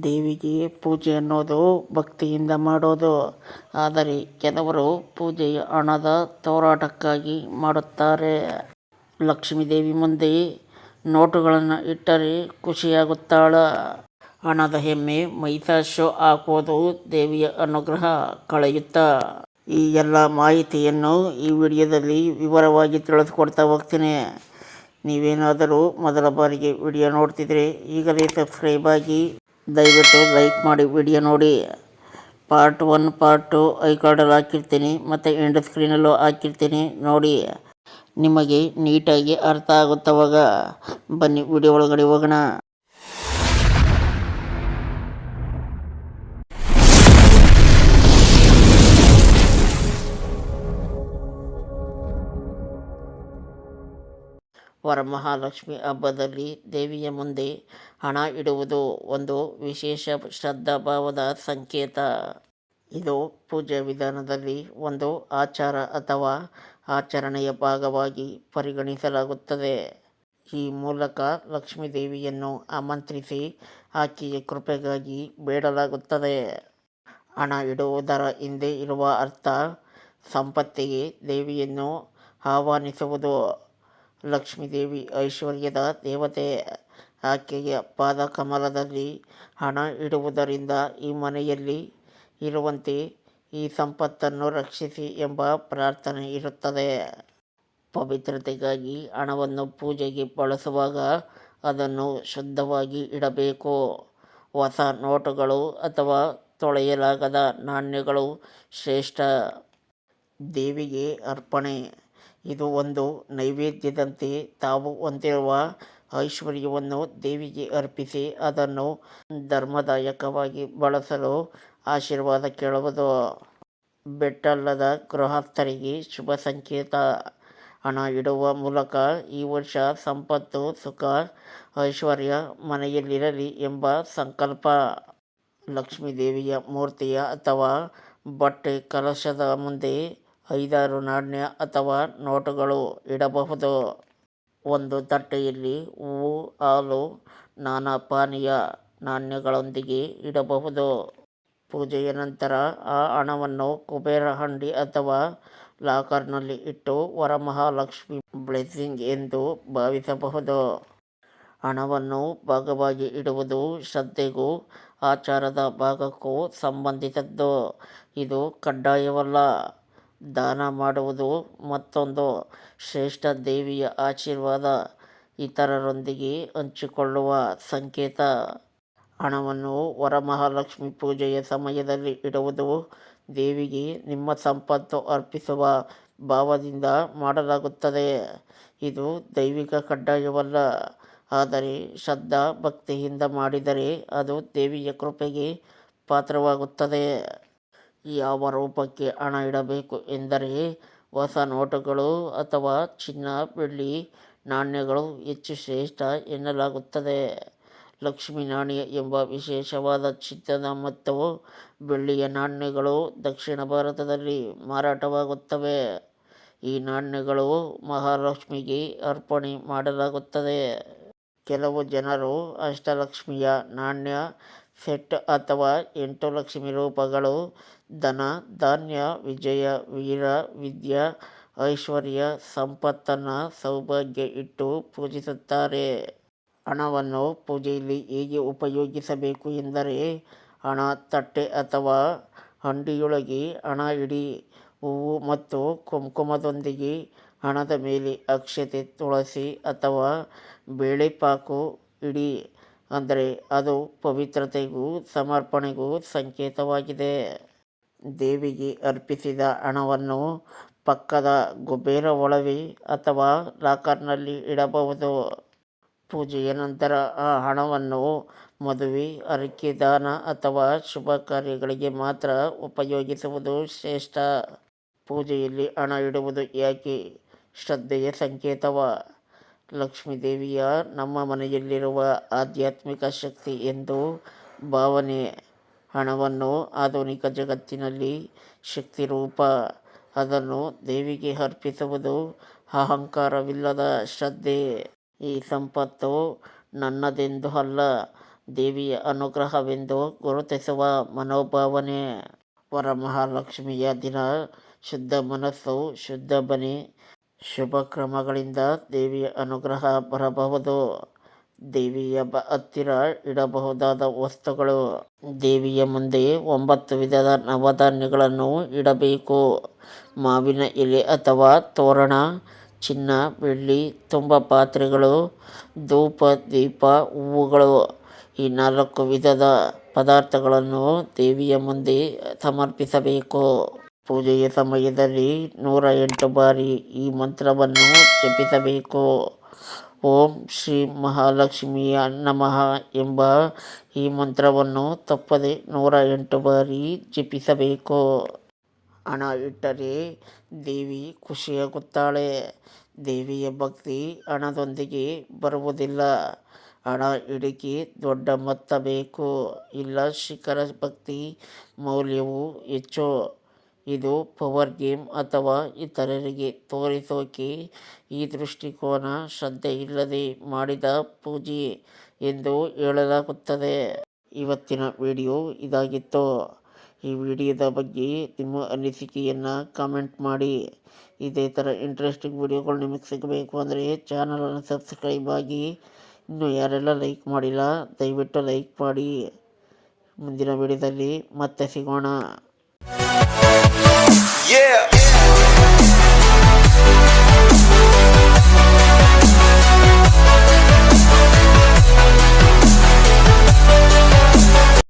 ದೇವಿಗೆ ಪೂಜೆ ಅನ್ನೋದು ಭಕ್ತಿಯಿಂದ ಮಾಡೋದು. ಆದರೆ ಕೆಲವರು ಪೂಜೆಯ ಹಣದ ತೋರಾಟಕ್ಕಾಗಿ ಮಾಡುತ್ತಾರೆ. ಲಕ್ಷ್ಮೀ ದೇವಿ ಮುಂದೆ ನೋಟುಗಳನ್ನು ಇಟ್ಟರೆ ಖುಷಿಯಾಗುತ್ತಾಳ. ಹಣದ ಹೆಮ್ಮೆ ಮೈಸಾಶು ಹಾಕೋದು ದೇವಿಯ ಅನುಗ್ರಹ ಕಳೆಯುತ್ತಾ. ಈ ಎಲ್ಲ ಮಾಹಿತಿಯನ್ನು ಈ ವಿಡಿಯೋದಲ್ಲಿ ವಿವರವಾಗಿ ತಿಳಿದುಕೊಡ್ತಾ ಹೋಗ್ತೀನಿ. ನೀವೇನಾದರೂ ಮೊದಲ ಬಾರಿಗೆ ವಿಡಿಯೋ ನೋಡ್ತಿದ್ರೆ ಈಗಲೇ ಸಬ್ಸ್ಕ್ರೈಬ್ ಆಗಿ ದಯವಿಟ್ಟು ಲೈಕ್ ಮಾಡಿ, ವಿಡಿಯೋ ನೋಡಿ. Part one, part two I ಕಾರ್ಡಲ್ಲಿ ಹಾಕಿರ್ತೀನಿ, ಮತ್ತು ಎಂಡ್ ಸ್ಕ್ರೀನಲ್ಲೂ ಹಾಕಿರ್ತೀನಿ. ನೋಡಿ, ನಿಮಗೆ ನೀಟಾಗಿ ಅರ್ಥ ಆಗುತ್ತವಾಗ ಬನ್ನಿ, ವಿಡಿಯೋ ಒಳಗಡೆ ಹೋಗೋಣ. ವರಮಹಾಲಕ್ಷ್ಮಿ ಹಬ್ಬದಲ್ಲಿ ದೇವಿಯ ಮುಂದೆ ಹಣ ಇಡುವುದು ಒಂದು ವಿಶೇಷ ಶ್ರದ್ಧಾಭಾವದ ಸಂಕೇತ. ಇದು ಪೂಜಾ ವಿಧಾನದಲ್ಲಿ ಒಂದು ಆಚಾರ ಅಥವಾ ಆಚರಣೆಯ ಭಾಗವಾಗಿ ಪರಿಗಣಿಸಲಾಗುತ್ತದೆ. ಈ ಮೂಲಕ ಲಕ್ಷ್ಮೀ ದೇವಿಯನ್ನು ಆಮಂತ್ರಿಸಿ ಆಕೆಯ ಕೃಪೆಗಾಗಿ ಬೇಡಲಾಗುತ್ತದೆ. ಹಣ ಇಡುವುದರ ಹಿಂದೆ ಇರುವ ಅರ್ಥ, ಸಂಪತ್ತಿಗೆ ದೇವಿಯನ್ನು ಆಹ್ವಾನಿಸುವುದು. ಲಕ್ಷ್ಮೀದೇವಿ ಐಶ್ವರ್ಯದ ದೇವತೆ. ಆಕೆಯ ಪಾದಕಮಲದಲ್ಲಿ ಹಣ ಇಡುವುದರಿಂದ ಈ ಮನೆಯಲ್ಲಿ ಇರುವಂತೆ ಈ ಸಂಪತ್ತನ್ನು ರಕ್ಷಿಸಿ ಎಂಬ ಪ್ರಾರ್ಥನೆ ಇರುತ್ತದೆ. ಪವಿತ್ರತೆಗಾಗಿ ಹಣವನ್ನು ಪೂಜೆಗೆ ಬಳಸುವಾಗ ಅದನ್ನು ಶುದ್ಧವಾಗಿ ಇಡಬೇಕು. ಹೊಸ ನೋಟುಗಳು ಅಥವಾ ತೊಳೆಯಲಾಗದ ನಾಣ್ಯಗಳು ಶ್ರೇಷ್ಠ. ದೇವಿಗೆ ಅರ್ಪಣೆ. ಇದು ಒಂದು ನೈವೇದ್ಯದಂತೆ ತಾವು ಹೊಂದಿರುವ ಐಶ್ವರ್ಯವನ್ನು ದೇವಿಗೆ ಅರ್ಪಿಸಿ ಅದನ್ನು ಧರ್ಮದಾಯಕವಾಗಿ ಬಳಸಲು ಆಶೀರ್ವಾದ ಕೇಳುವುದು. ಬೆಟ್ಟಲ್ಲದ ಗೃಹಸ್ಥರಿಗೆ ಶುಭ ಸಂಕೇತ. ಹಣ ಇಡುವ ಮೂಲಕ ಈ ವರ್ಷ ಸಂಪತ್ತು, ಸುಖ, ಐಶ್ವರ್ಯ ಮನೆಯಲ್ಲಿರಲಿ ಎಂಬ ಸಂಕಲ್ಪ. ಲಕ್ಷ್ಮೀ ದೇವಿಯ ಮೂರ್ತಿಯ ಅಥವಾ ಬಟ್ಟೆ ಕಲಶದ ಮುಂದೆ ಐದಾರು ನಾಣ್ಯ ಅಥವಾ ನೋಟುಗಳು ಇಡಬಹುದು. ಒಂದು ತಟ್ಟೆಯಲ್ಲಿ ಹೂವು, ಹಾಲು, ನಾನಾ ಪಾನೀಯ ನಾಣ್ಯಗಳೊಂದಿಗೆ ಇಡಬಹುದು. ಪೂಜೆಯ ನಂತರ ಆ ಹಣವನ್ನು ಕುಬೇರ ಹಂಡಿ ಅಥವಾ ಲಾಕರ್ನಲ್ಲಿ ಇಟ್ಟು ವರಮಹಾಲಕ್ಷ್ಮಿ ಬ್ಲೆಸ್ಸಿಂಗ್ ಎಂದು ಭಾವಿಸಬಹುದು. ಹಣವನ್ನು ಭಾಗವಾಗಿ ಇಡುವುದು ಶ್ರದ್ಧೆಗೂ ಆಚಾರದ ಭಾಗಕ್ಕೂ ಸಂಬಂಧಿಸಿದ್ದು ಇದು ಕಡ್ಡಾಯವಲ್ಲ. ದಾನ ಮಾಡುವುದು ಮತ್ತೊಂದು ಶ್ರೇಷ್ಠ ದೇವಿಯ ಆಶೀರ್ವಾದ ಇತರರೊಂದಿಗೆ ಹಂಚಿಕೊಳ್ಳುವ ಸಂಕೇತ. ಹಣವನ್ನು ವರಮಹಾಲಕ್ಷ್ಮಿ ಪೂಜೆಯ ಸಮಯದಲ್ಲಿ ಇಡುವುದು ದೇವಿಗೆ ನಿಮ್ಮ ಸಂಪತ್ತು ಅರ್ಪಿಸುವ ಭಾವದಿಂದ ಮಾಡಲಾಗುತ್ತದೆ. ಇದು ದೈವಿಕ ಕಡ್ಡಾಯವಲ್ಲ. ಆದರೆ ಶ್ರದ್ಧಾ ಭಕ್ತಿಯಿಂದ ಮಾಡಿದರೆ ಅದು ದೇವಿಯ ಕೃಪೆಗೆ ಪಾತ್ರವಾಗುತ್ತದೆ. ಯಾವ ರೂಪಕ್ಕೆ ಹಣ ಇಡಬೇಕು ಎಂದರೆ ಹೊಸ ನೋಟುಗಳು ಅಥವಾ ಚಿನ್ನ, ಬೆಳ್ಳಿ, ನಾಣ್ಯಗಳು ಹೆಚ್ಚು ಶ್ರೇಷ್ಠ ಎನ್ನಲಾಗುತ್ತದೆ. ಲಕ್ಷ್ಮೀ ನಾಣ್ಯ ಎಂಬ ವಿಶೇಷವಾದ ಚಿನ್ನದ ಮತ್ತು ಬೆಳ್ಳಿಯ ನಾಣ್ಯಗಳು ದಕ್ಷಿಣ ಭಾರತದಲ್ಲಿ ಮಾರಾಟವಾಗುತ್ತವೆ. ಈ ನಾಣ್ಯಗಳು ಮಹಾಲಕ್ಷ್ಮಿಗೆ ಅರ್ಪಣೆ ಮಾಡಲಾಗುತ್ತದೆ. ಕೆಲವು ಜನರು ಅಷ್ಟಲಕ್ಷ್ಮಿಯ ನಾಣ್ಯ ಸೆಟ್ ಅಥವಾ ಎಂಟು ಲಕ್ಷ್ಮಿ ರೂಪಗಳು ಧನ, ಧಾನ್ಯ, ವಿಜಯ, ವೀರ, ವಿದ್ಯಾ, ಐಶ್ವರ್ಯ, ಸಂಪತ್ತನ್ನು ಸೌಭಾಗ್ಯ ಇಟ್ಟು ಪೂಜಿಸುತ್ತಾರೆ. ಹಣವನ್ನು ಪೂಜೆಯಲ್ಲಿ ಹೇಗೆ ಉಪಯೋಗಿಸಬೇಕು ಎಂದರೆ, ಹಣ, ತಟ್ಟೆ ಅಥವಾ ಹಂಡಿಯೊಳಗೆ ಹಣ ಇಡಿ, ಹೂವು ಮತ್ತು ಕುಂಕುಮದೊಂದಿಗೆ ಹಣದ ಮೇಲೆ ಅಕ್ಷತೆ ತುಳಸಿ ಅಥವಾ ಬೇಳೆಪಾಕು ಇಡಿ. ಅಂದರೆ ಅದು ಪವಿತ್ರತೆಗೂ ಸಮರ್ಪಣೆಗೂ ಸಂಕೇತವಾಗಿದೆ. ದೇವಿಗೆ ಅರ್ಪಿಸಿದ ಹಣವನ್ನು ಪಕ್ಕದ ಕುಬೇರ ಒಳವಿ ಅಥವಾ ಲಾಕರ್ನಲ್ಲಿ ಇಡಬಹುದು. ಪೂಜೆಯ ನಂತರ ಆ ಹಣವನ್ನು ಮದುವೆ ಹರಕೆ ದಾನ ಅಥವಾ ಶುಭ ಕಾರ್ಯಗಳಿಗೆ ಮಾತ್ರ ಉಪಯೋಗಿಸುವುದು ಶ್ರೇಷ್ಠ. ಪೂಜೆಯಲ್ಲಿ ಹಣ ಇಡುವುದು ಯಾಕೆ ಶ್ರದ್ಧೆಯ ಸಂಕೇತವ? ಲಕ್ಷ್ಮೀ ದೇವಿಯ ನಮ್ಮ ಮನೆಯಲ್ಲಿರುವ ಆಧ್ಯಾತ್ಮಿಕ ಶಕ್ತಿ ಎಂದು ಭಾವನೆ. ಹಣವನ್ನು ಆಧುನಿಕ ಜಗತ್ತಿನಲ್ಲಿ ಶಕ್ತಿ ರೂಪ ಅದನ್ನು ದೇವಿಗೆ ಅರ್ಪಿಸುವುದು ಅಹಂಕಾರವಿಲ್ಲದ ಶ್ರದ್ಧೆ. ಈ ಸಂಪತ್ತು ನನ್ನದೆಂದು ಅಲ್ಲ, ದೇವಿಯ ಅನುಗ್ರಹವೆಂದು ಗುರುತಿಸುವ ಮನೋಭಾವನೆ. ವರಮಹಾಲಕ್ಷ್ಮಿಯ ದಿನ, ಶುದ್ಧ ಮನಸ್ಸು, ಶುದ್ಧ ಬನಿ ಶುಭ ಕ್ರಮಗಳಿಂದ ದೇವಿಯ ಅನುಗ್ರಹ ಬರಬಹುದು. ದೇವಿಯ ಬ ಹತ್ತಿರ ಇಡಬಹುದಾದ ವಸ್ತುಗಳು. ದೇವಿಯ ಮುಂದೆ ಒಂಬತ್ತು ವಿಧದ ನವಧಾನ್ಯಗಳನ್ನು ಇಡಬೇಕು. ಮಾವಿನ ಎಲೆ ಅಥವಾ ತೋರಣ, ಚಿನ್ನ, ಬೆಳ್ಳಿ, ತುಂಬ ಪಾತ್ರೆಗಳು, ಧೂಪ, ದೀಪ, ಹೂವುಗಳು ಈ ನಾಲ್ಕು ವಿಧದ ಪದಾರ್ಥಗಳನ್ನು ದೇವಿಯ ಮುಂದೆ ಸಮರ್ಪಿಸಬೇಕು. ಪೂಜೆಯ ಸಮಯದಲ್ಲಿ ನೂರ ಎಂಟು ಬಾರಿ ಈ ಮಂತ್ರವನ್ನು ಜಪಿಸಬೇಕು. ಓಂ ಶ್ರೀ ಮಹಾಲಕ್ಷ್ಮಿಯ ನಮಃ ಎಂಬ ಈ ಮಂತ್ರವನ್ನು ತಪ್ಪದೆ ನೂರ ಎಂಟು ಬಾರಿ ಜಪಿಸಬೇಕು. ಹಣ ಇಟ್ಟರೆ ದೇವಿ ಖುಷಿಯಾಗುತ್ತಾಳೆ. ದೇವಿಯ ಭಕ್ತಿ ಹಣದೊಂದಿಗೆ ಬರುವುದಿಲ್ಲ. ಹಣ ಇಡಿಕೆ ದೊಡ್ಡ ಮೊತ್ತ ಬೇಕು. ಇಲ್ಲ ಶಿಖರ ಭಕ್ತಿ ಮೌಲ್ಯವು ಹೆಚ್ಚು. ಇದು ಪವರ್ ಗೇಮ್ ಅಥವಾ ಇತರರಿಗೆ ತೋರಿಸೋಕೆ ಈ ದೃಷ್ಟಿಕೋನ ಶ್ರದ್ಧೆ ಇಲ್ಲದೆ ಮಾಡಿದ ಪೂಜೆ ಎಂದು ಹೇಳಲಾಗುತ್ತದೆ. ಇವತ್ತಿನ ವಿಡಿಯೋ ಇದಾಗಿತ್ತು. ಈ ವಿಡಿಯೋದ ಬಗ್ಗೆ ನಿಮ್ಮ ಅನಿಸಿಕೆಯನ್ನು ಕಾಮೆಂಟ್ ಮಾಡಿ. ಇದೇ ಥರ ಇಂಟ್ರೆಸ್ಟಿಂಗ್ ವಿಡಿಯೋಗಳು ನಿಮಗೆ ಸಿಗಬೇಕು ಅಂದರೆ ಚಾನಲನ್ನು ಸಬ್ಸ್ಕ್ರೈಬ್ ಆಗಿ. ಇನ್ನು ಯಾರೆಲ್ಲ ಲೈಕ್ ಮಾಡಿಲ್ಲ, ದಯವಿಟ್ಟು ಲೈಕ್ ಮಾಡಿ. ಮುಂದಿನ ವಿಡಿಯೋದಲ್ಲಿ ಮತ್ತೆ ಸಿಗೋಣ. Yeah. yeah.